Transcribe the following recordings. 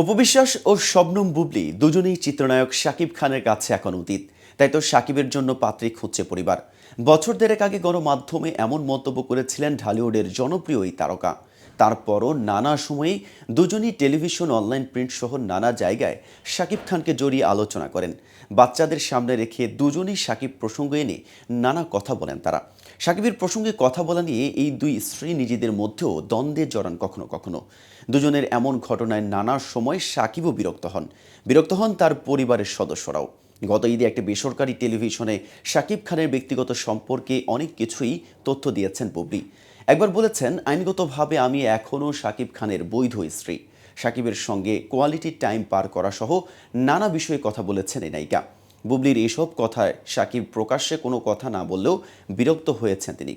অপবিশ্বাস ও শবনম বুবলি দুজনেই চিত্রনায়ক শাকিব খানের কাছে এখন অতীত। তাই তো শাকিবের জন্য পাত্রী খুঁজছে পরিবার। বছর দেড়েক আগে গণমাধ্যমে এমন মন্তব্য করেছিলেন ঢালিউডের জনপ্রিয় এই তারকা। তারপরও নানা সময়ে দুজনই টেলিভিশন, অনলাইন প্রিন্ট সহ নানা জায়গায় শাকিব খানকে জড়িয়ে আলোচনা করেন। বাচ্চাদের সামনে রেখে দুজনই শাকিব প্রসঙ্গ এনে নানা কথা বলেন তারা। সাকিবের প্রসঙ্গে কথা বলা নিয়ে এই দুই স্ত্রী নিজেদের মধ্যেও দ্বন্দ্বে জড়ান কখনো কখনো। দুজনের এমন ঘটনায় নানা সময় সাকিবও বিরক্ত হন। বিরক্ত হন তার পরিবারের সদস্যরাও। গত ঈদে একটি বেসরকারি টেলিভিশনে শাকিব খানের ব্যক্তিগত সম্পর্কে অনেক কিছুই তথ্য দিয়েছেন বুবলি। একবার বলেছেন, আইনগতভাবে আমি এখনও সাকিব খানের বৈধ স্ত্রী। সাকিবের সঙ্গে কোয়ালিটি টাইম পার করা সহ নানা বিষয়ে কথা বলেছেন এই নায়িকা। বুবলির এসব কথায় সাকিব প্রকাশ্যে কোনো কথা না বললেও বিরক্ত হয়েছেন তিনি।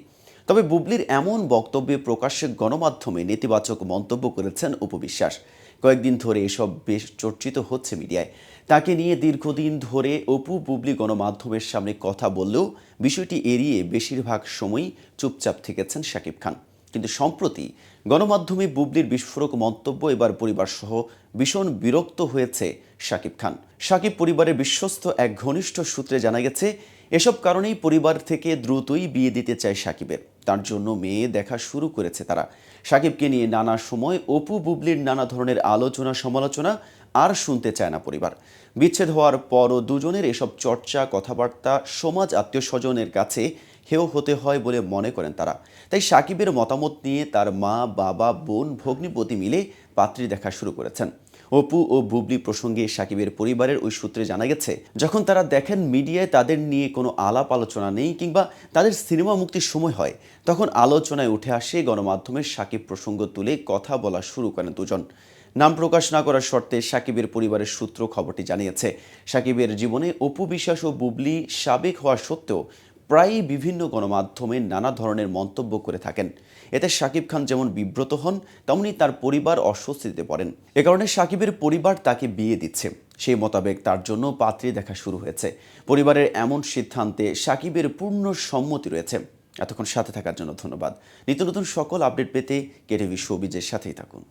তবে বুবলির এমন বক্তব্যে প্রকাশ্যে গণমাধ্যমে নেতিবাচক মন্তব্য করেছেন উপবিশ্বাস কয়েকদিন ধরে এসব বেশ চর্চিত হচ্ছে মিডিয়ায়। তাকে নিয়ে দীর্ঘদিন ধরে অপু বুবলি গণমাধ্যমের সামনে কথা বললেও বিষয়টি এড়িয়ে বেশিরভাগ সময়ই চুপচাপ থেকেছেন শাকিব খান। কিন্তু সম্প্রতি গণমাধ্যমে বুবলির বিস্ফোরক মন্তব্য এবার পরিবার সহ ভীষণ বিরক্ত হয়েছে শাকিব খান। শাকিব পরিবারের বিশ্বস্ত এক ঘনিষ্ঠ সূত্রে জানা গেছে এসব কারণেই পরিবার থেকে দ্রুতই বিয়ে দিতে চায় সাকিবের। তার জন্য মেয়ে দেখা শুরু করেছে তারা। সাকিবকে নিয়ে নানা সময় অপু, বুবলির নানা ধরনের আলোচনা, সমালোচনা আর শুনতে চায় না পরিবার। বিচ্ছেদ হওয়ার পরও দুজনের এসব চর্চা, কথাবার্তা সমাজ আত্মীয় স্বজনের কাছে হেয় হতে হয় বলে মনে করেন তারা। তাই সাকিবের মতামত নিয়ে তার মা, বাবা, বোন, ভগ্নিপতি মিলে পাত্রী দেখা শুরু করেছেন। অপু ও বুবলি প্রসঙ্গে সাকিবের পরিবারের ওই সূত্রে জানা গেছে, যখন তারা দেখেন মিডিয়ায় তাদের নিয়ে কোনো আলাপ আলোচনা নেই কিংবা তাদের সিনেমা মুক্তির সময় হয়, তখন আলোচনায় উঠে আসে গণমাধ্যমের সাকিব প্রসঙ্গ তুলে কথা বলা শুরু করেন দুজন। নাম প্রকাশ না করার শর্তে সাকিবের পরিবারের সূত্র খবরটি জানিয়েছে, সাকিবের জীবনে অপু বিশ্বাস ও বুবলি সাবেক হওয়া সত্ত্বেও প্রায়ই বিভিন্ন গণমাধ্যমে নানা ধরনের মন্তব্য করে থাকেন। এতে শাকিব খান যেমন বিব্রত হন, তেমনি তার পরিবার অস্বস্তিতে পড়েন। এ কারণে সাকিবের পরিবার তাকে বিয়ে দিচ্ছে। সেই মোতাবেক তার জন্য পাত্রী দেখা শুরু হয়েছে। পরিবারের এমন সিদ্ধান্তে সাকিবের পূর্ণ সম্মতি রয়েছে। এতক্ষণ সাথে থাকার জন্য ধন্যবাদ। নিত্য নতুন সকল আপডেট পেতে কেটিভি শোবিজের সাথেই থাকুন।